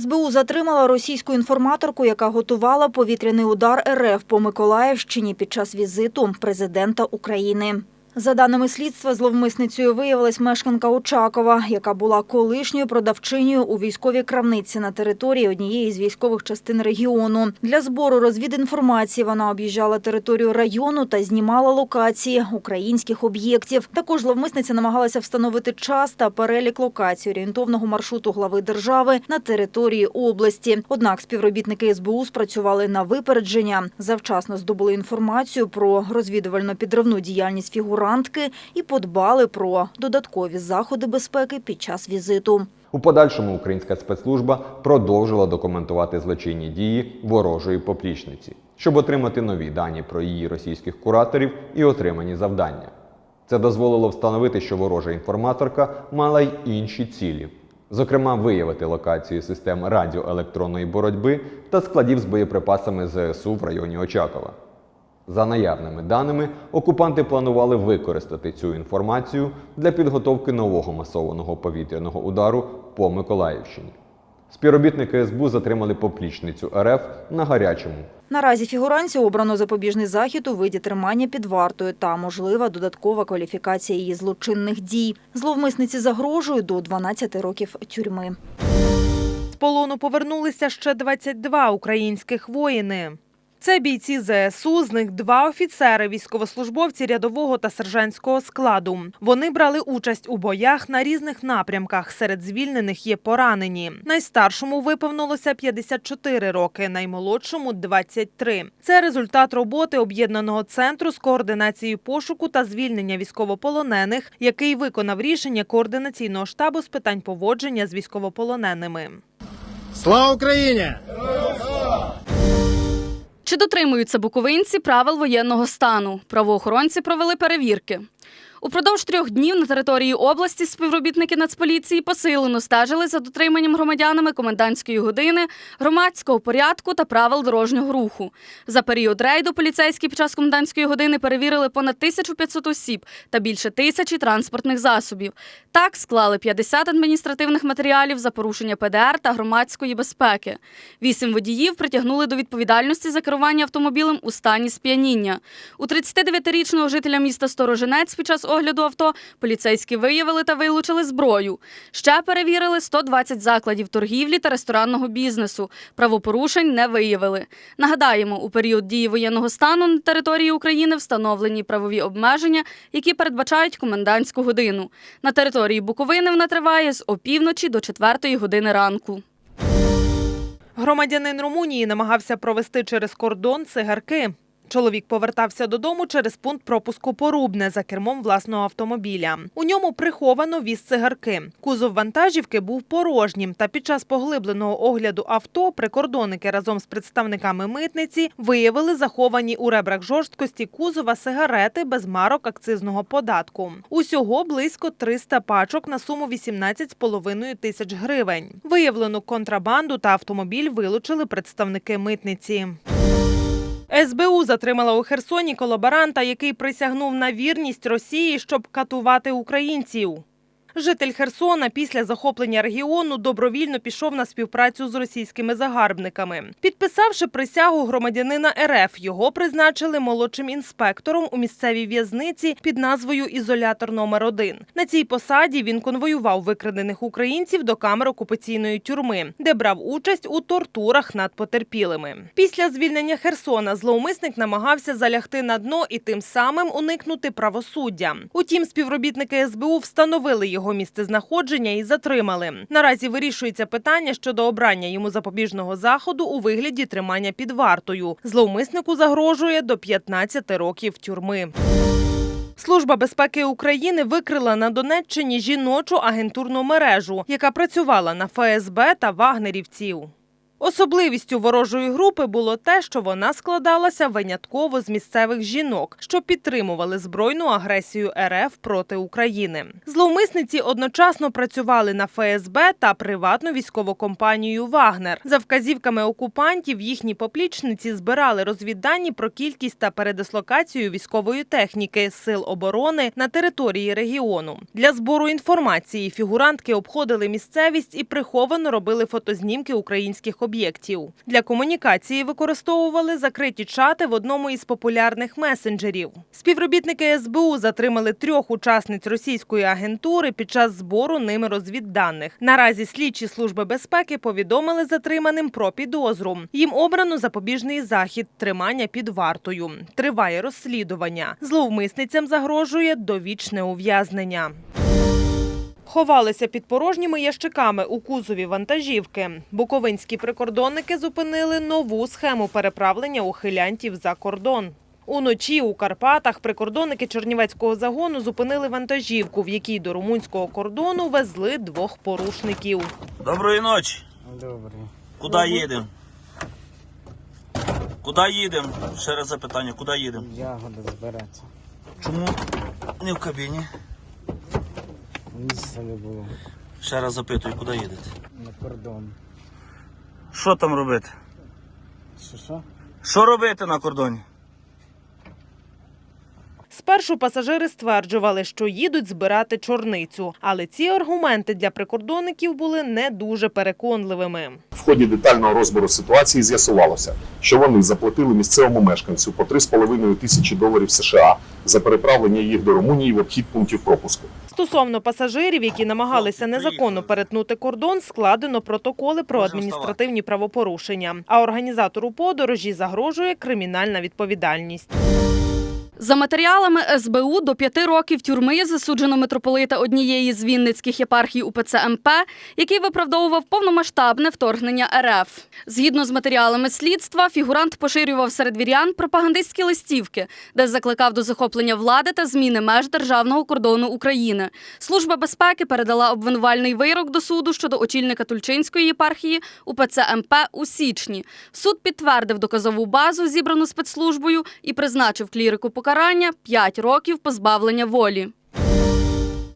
СБУ затримала російську інформаторку, яка готувала повітряний удар РФ по Миколаївщині під час візиту президента України. За даними слідства, зловмисницею виявилась мешканка Очакова, яка була колишньою продавчинею у військовій крамниці на території однієї з військових частин регіону. Для збору розвідінформації вона об'їжджала територію району та знімала локації українських об'єктів. Також зловмисниця намагалася встановити час та перелік локацій орієнтовного маршруту глави держави на території області. Однак співробітники СБУ спрацювали на випередження, завчасно здобули інформацію про розвідувально-підривну діяльність фігурантки і подбали про додаткові заходи безпеки під час візиту. У подальшому українська спецслужба продовжила документувати злочинні дії ворожої поплічниці, щоб отримати нові дані про її російських кураторів і отримані завдання. Це дозволило встановити, що ворожа інформаторка мала й інші цілі, зокрема, виявити локацію систем радіоелектронної боротьби та складів з боєприпасами ЗСУ в районі Очакова. За наявними даними, окупанти планували використати цю інформацію для підготовки нового масованого повітряного удару по Миколаївщині. Співробітники СБУ затримали поплічницю РФ на гарячому. Наразі фігуранці обрано запобіжний захід у виді тримання під вартою та можлива додаткова кваліфікація її злочинних дій. Зловмисниці загрожує до 12 років тюрми. З полону повернулися ще 22 українських воїни. Це бійці ЗСУ, з них два офіцери, військовослужбовці рядового та сержантського складу. Вони брали участь у боях на різних напрямках. Серед звільнених є поранені. Найстаршому виповнилося 54 роки, наймолодшому 23. Це результат роботи об'єднаного центру з координації пошуку та звільнення військовополонених, який виконав рішення координаційного штабу з питань поводження з військовополоненими. Слава Україні! Чи дотримуються буковинці правил воєнного стану? Правоохоронці провели перевірки. Упродовж трьох днів на території області співробітники Нацполіції посилено стежили за дотриманням громадянами комендантської години, громадського порядку та правил дорожнього руху. За період рейду поліцейські під час комендантської години перевірили понад 1500 осіб та більше тисячі транспортних засобів. Так склали 50 адміністративних матеріалів за порушення ПДР та громадської безпеки. Вісім водіїв притягнули до відповідальності за керування автомобілем у стані сп'яніння. У 39-річного жителя міста Сторожинець під час огляду авто поліцейські виявили та вилучили зброю. Ще перевірили 120 закладів торгівлі та ресторанного бізнесу. Правопорушень не виявили. Нагадаємо, у період дії воєнного стану на території України встановлені правові обмеження, які передбачають комендантську годину. На території Буковини вона триває з опівночі до 4 години ранку. Громадянин Румунії намагався провести через кордон цигарки. Чоловік повертався додому через пункт пропуску Порубне за кермом власного автомобіля. У ньому приховано віз цигарки. Кузов вантажівки був порожнім. Та під час поглибленого огляду авто прикордонники разом з представниками митниці виявили заховані у ребрах жорсткості кузова сигарети без марок акцизного податку. Усього близько 300 пачок на суму 18,5 тисяч гривень. Виявлену контрабанду та автомобіль вилучили представники митниці. СБУ затримала у Херсоні колаборанта, який присягнув на вірність Росії, щоб катувати українців. Житель Херсона після захоплення регіону добровільно пішов на співпрацю з російськими загарбниками. Підписавши присягу громадянина РФ, його призначили молодшим інспектором у місцевій в'язниці під назвою Ізолятор номер 1 На цій посаді він конвоював викрадених українців до камер окупаційної тюрми, де брав участь у тортурах над потерпілими. Після звільнення Херсона зловмисник намагався залягти на дно і тим самим уникнути правосуддя. Утім, співробітники СБУ встановили його місцезнаходження і затримали. Наразі вирішується питання щодо обрання йому запобіжного заходу у вигляді тримання під вартою. Зловмиснику загрожує до 15 років тюрми. Служба безпеки України викрила на Донеччині жіночу агентурну мережу, яка працювала на ФСБ та вагнерівців. Особливістю ворожої групи було те, що вона складалася винятково з місцевих жінок, що підтримували збройну агресію РФ проти України. Зловмисниці одночасно працювали на ФСБ та приватну військову компанію Вагнер. За вказівками окупантів їхні поплічниці збирали розвіддані про кількість та передислокацію військової техніки сил оборони на території регіону. Для збору інформації фігурантки обходили місцевість і приховано робили фотознімки українських об'єктів. Для комунікації використовували закриті чати в одному із популярних месенджерів. Співробітники СБУ затримали трьох учасниць російської агентури під час збору ними розвідданих. Наразі слідчі служби безпеки повідомили затриманим про підозру. Їм обрано запобіжний захід тримання під вартою. Триває розслідування. Зловмисницям загрожує довічне ув'язнення. Ховалися під порожніми ящиками у кузові вантажівки. Буковинські прикордонники зупинили нову схему переправлення ухилянтів за кордон. Уночі у Карпатах прикордонники Чернівецького загону зупинили вантажівку, в якій до румунського кордону везли двох порушників. Доброї ночі. Добре. Куди їдемо? Куди їдемо? Ще раз запитання, куди їдемо? Ягода збереться. Чому не в кабіні? Місця не було. Ще раз запитую, куди їдете? На кордон. Що там робити? Що що? Що робити на кордоні? Спершу пасажири стверджували, що їдуть збирати чорницю, але ці аргументи для прикордонників були не дуже переконливими. В ході детального розбору ситуації з'ясувалося, що вони заплатили місцевому мешканцю по 3,5 тисячі доларів США за переправлення їх до Румунії в обхід пунктів пропуску. Стосовно пасажирів, які намагалися незаконно перетнути кордон, складено протоколи про адміністративні правопорушення. А організатору подорожі загрожує кримінальна відповідальність. За матеріалами СБУ до п'яти років тюрми засуджено митрополита однієї з вінницьких єпархій УПЦ МП, який виправдовував повномасштабне вторгнення РФ. Згідно з матеріалами слідства, фігурант поширював серед вірян пропагандистські листівки, де закликав до захоплення влади та зміни меж державного кордону України. Служба безпеки передала обвинувальний вирок до суду щодо очільника Тульчинської єпархії УПЦ МП у січні. Суд підтвердив доказову базу, зібрану спецслужбою, і призначив клірику покарання 5 років позбавлення волі.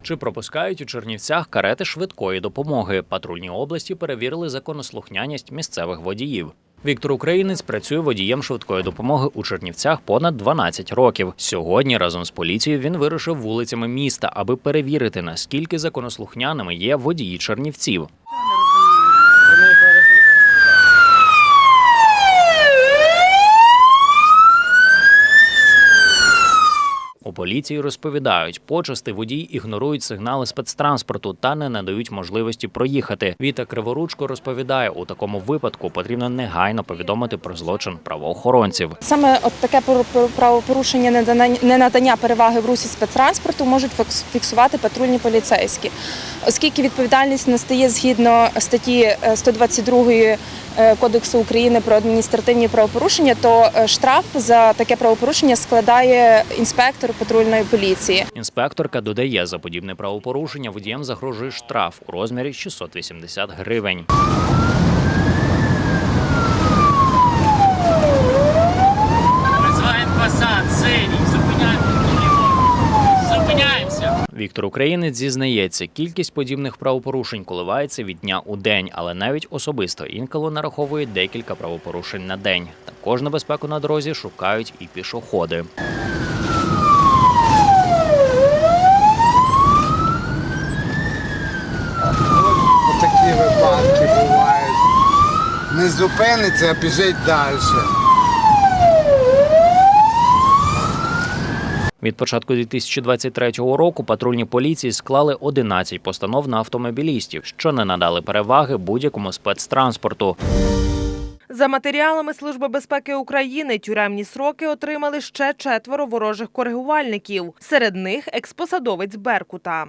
Чи пропускають у Чернівцях карети швидкої допомоги? Патрульні області перевірили законослухняність місцевих водіїв. Віктор Українець працює водієм швидкої допомоги у Чернівцях понад 12 років. Сьогодні разом з поліцією він вирушив вулицями міста, аби перевірити, наскільки законослухняними є водії чернівців. Поліції розповідають, почасти водії ігнорують сигнали спецтранспорту та не надають можливості проїхати. Віта Криворучко розповідає, у такому випадку потрібно негайно повідомити про злочин правоохоронців. Саме от таке пор- пор- правопорушення ненадання переваги в русі спецтранспорту можуть фікс- фіксувати патрульні поліцейські, оскільки відповідальність настає згідно статті е, 122 е, Кодексу України про адміністративні правопорушення, то е, штраф за таке правопорушення складає інспектор патрульної поліції. Інспекторка додає, за подібне правопорушення водіям загрожує штраф у розмірі 680 гривень. Віктор Українець зізнається, кількість подібних правопорушень коливається від дня у день, але навіть особисто інколи нараховує декілька правопорушень на день. Також небезпеку на дорозі шукають і пішоходи. Такі випадки бувають. Не зупиниться, а біжить далі. Від початку 2023 року патрульні поліції склали 11 постанов на автомобілістів, що не надали переваги будь-якому спецтранспорту. За матеріалами Служби безпеки України тюремні сроки отримали ще четверо ворожих коригувальників. Серед них експосадовець Беркута.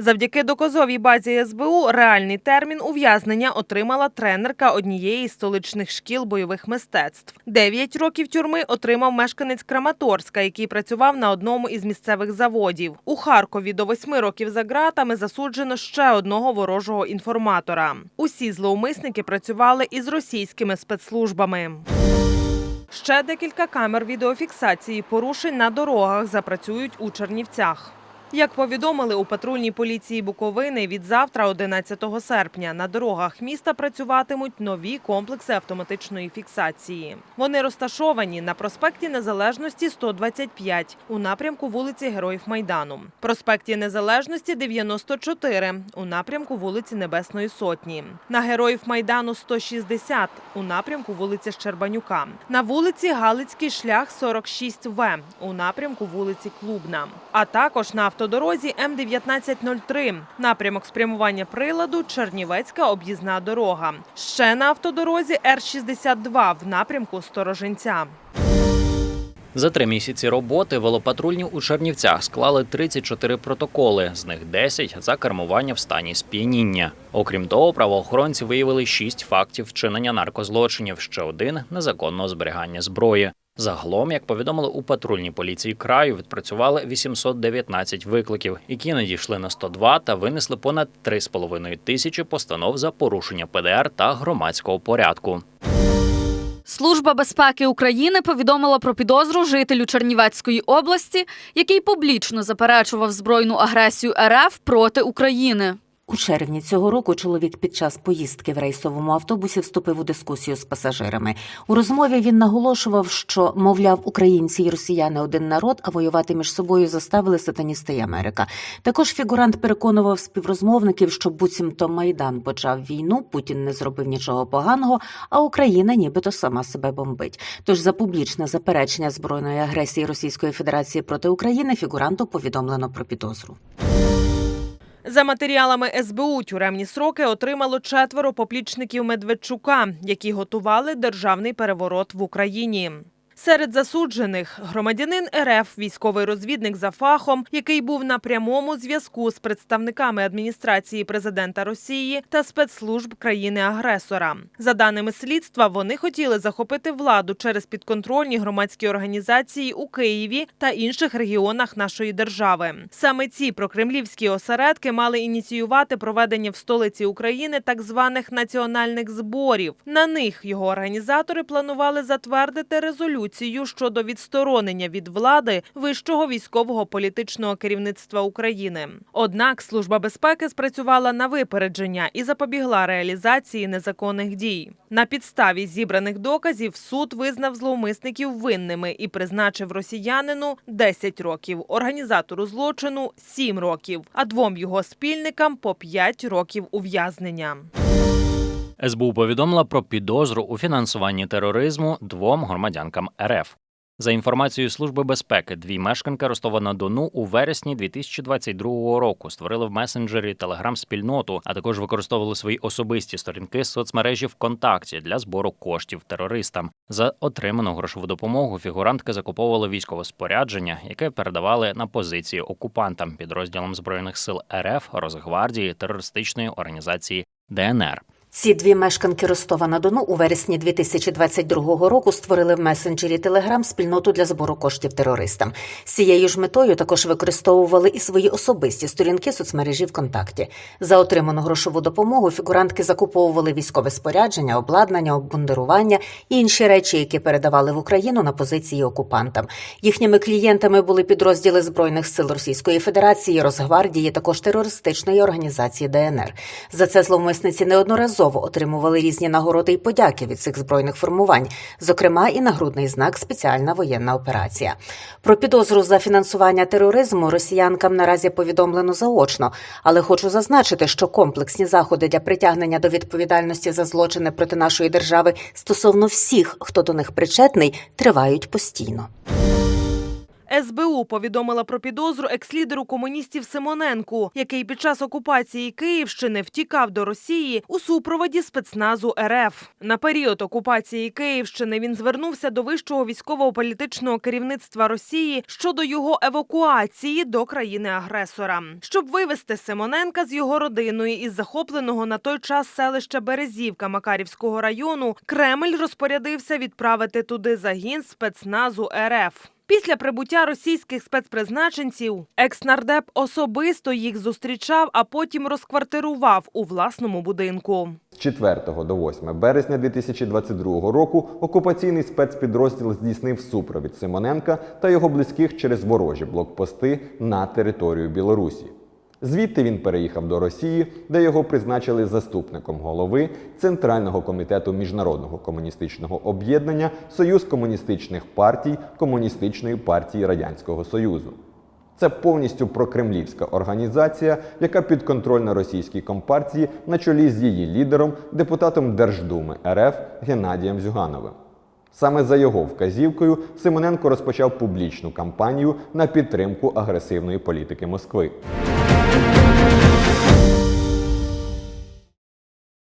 Завдяки доказовій базі СБУ реальний термін ув'язнення отримала тренерка однієї з столичних шкіл бойових мистецтв. Дев'ять років тюрми отримав мешканець Краматорська, який працював на одному із місцевих заводів. У Харкові до восьми років за ґратами засуджено ще одного ворожого інформатора. Усі зловмисники працювали із російськими спецслужбами. Ще декілька камер відеофіксації порушень на дорогах запрацюють у Чернівцях. Як повідомили у патрульній поліції Буковини, від завтра, 11 серпня, на дорогах міста працюватимуть нові комплекси автоматичної фіксації. Вони розташовані на проспекті Незалежності 125 у напрямку вулиці Героїв Майдану, проспекті Незалежності 94 у напрямку вулиці Небесної Сотні, на Героїв Майдану 160 у напрямку вулиці Щербанюка, на вулиці Галицький шлях 46В у напрямку вулиці Клубна, а також на автодорозі М1903 напрямок спрямування приладу Чернівецька об'їзна дорога. Ще на автодорозі Р62 в напрямку Сторожинця. За три місяці роботи велопатрульні у Чернівцях склали 34 протоколи, з них 10 за кермування в стані сп'яніння. Окрім того, правоохоронці виявили 6 фактів вчинення наркозлочинів, ще один незаконного зберігання зброї. Загалом, як повідомили у патрульній поліції краю, відпрацювали 819 викликів, які надійшли на 102 та винесли понад 3,5 тисячі постанов за порушення ПДР та громадського порядку. Служба безпеки України повідомила про підозру жителю Чернівецької області, який публічно заперечував збройну агресію РФ проти України. У червні цього року чоловік під час поїздки в рейсовому автобусі вступив у дискусію з пасажирами. У розмові він наголошував, що, мовляв, українці і росіяни один народ, а воювати між собою заставили сатаністи й Америка. Також фігурант переконував співрозмовників, що буцімто Майдан почав війну, Путін не зробив нічого поганого, а Україна нібито сама себе бомбить. Тож за публічне заперечення збройної агресії Російської Федерації проти України фігуранту повідомлено про підозру. За матеріалами СБУ тюремні сроки отримало четверо поплічників Медведчука, які готували державний переворот в Україні. Серед засуджених громадянин РФ, військовий розвідник за фахом, який був на прямому зв'язку з представниками адміністрації президента Росії та спецслужб країни-агресора. За даними слідства, вони хотіли захопити владу через підконтрольні громадські організації у Києві та інших регіонах нашої держави. Саме ці прокремлівські осередки мали ініціювати проведення в столиці України так званих національних зборів. На них його організатори планували затвердити резолюцію щодо відсторонення від влади вищого військового політичного керівництва України. Однак служба безпеки спрацювала на випередження і запобігла реалізації незаконних дій. На підставі зібраних доказів суд визнав зловмисників винними і призначив росіянину 10 років, організатору злочину 7 років, а двом його спільникам по 5 років ув'язнення. СБУ повідомила про підозру у фінансуванні тероризму двом громадянкам РФ. За інформацією Служби безпеки, дві мешканки Ростова-на-Дону у вересні 2022 року створили в месенджері Телеграм спільноту, а також використовували свої особисті сторінки соцмережі ВКонтакті для збору коштів терористам. За отриману грошову допомогу фігурантки закуповували військове спорядження, яке передавали на позиції окупантам підрозділам збройних сил РФ, Росгвардії, терористичної організації ДНР. Ці дві мешканки Ростова на Дону у вересні 2022 року створили в месенджері Телеграм спільноту для збору коштів терористам. З цією ж метою також використовували і свої особисті сторінки соцмережі ВКонтакті. За отриману грошову допомогу фігурантки закуповували військове спорядження, обладнання, обмундирування і інші речі, які передавали в Україну на позиції окупантам. Їхніми клієнтами були підрозділи збройних сил Російської Федерації, Росгвардії, також терористичної організації ДНР. За це зловмисниці неодноразово отримували різні нагороди і подяки від цих збройних формувань, зокрема і нагрудний знак Спеціальна воєнна операція. Про підозру за фінансування тероризму росіянкам наразі повідомлено заочно, але хочу зазначити, що комплексні заходи для притягнення до відповідальності за злочини проти нашої держави стосовно всіх, хто до них причетний, тривають постійно. СБУ повідомила про підозру екс-лідеру комуністів Симоненку, який під час окупації Київщини втікав до Росії у супроводі спецназу РФ. На період окупації Київщини він звернувся до вищого військово-політичного керівництва Росії щодо його евакуації до країни-агресора, щоб вивезти Симоненка з його родиною із захопленого на той час селища Березівка Макарівського району. Кремль розпорядився відправити туди загін спецназу РФ. Після прибуття російських спецпризначенців екснардеп особисто їх зустрічав, а потім розквартирував у власному будинку. З 4 до 8 березня 2022 року окупаційний спецпідрозділ здійснив супровід Симоненка та його близьких через ворожі блокпости на територію Білорусі. Звідти він переїхав до Росії, де його призначили заступником голови Центрального комітету міжнародного комуністичного об'єднання Союз комуністичних партій Комуністичної партії Радянського Союзу. Це повністю прокремлівська організація, яка підконтрольна російській компартії на чолі з її лідером, депутатом Держдуми РФ Геннадієм Зюгановим. Саме за його вказівкою Симоненко розпочав публічну кампанію на підтримку агресивної політики Москви. Thank you.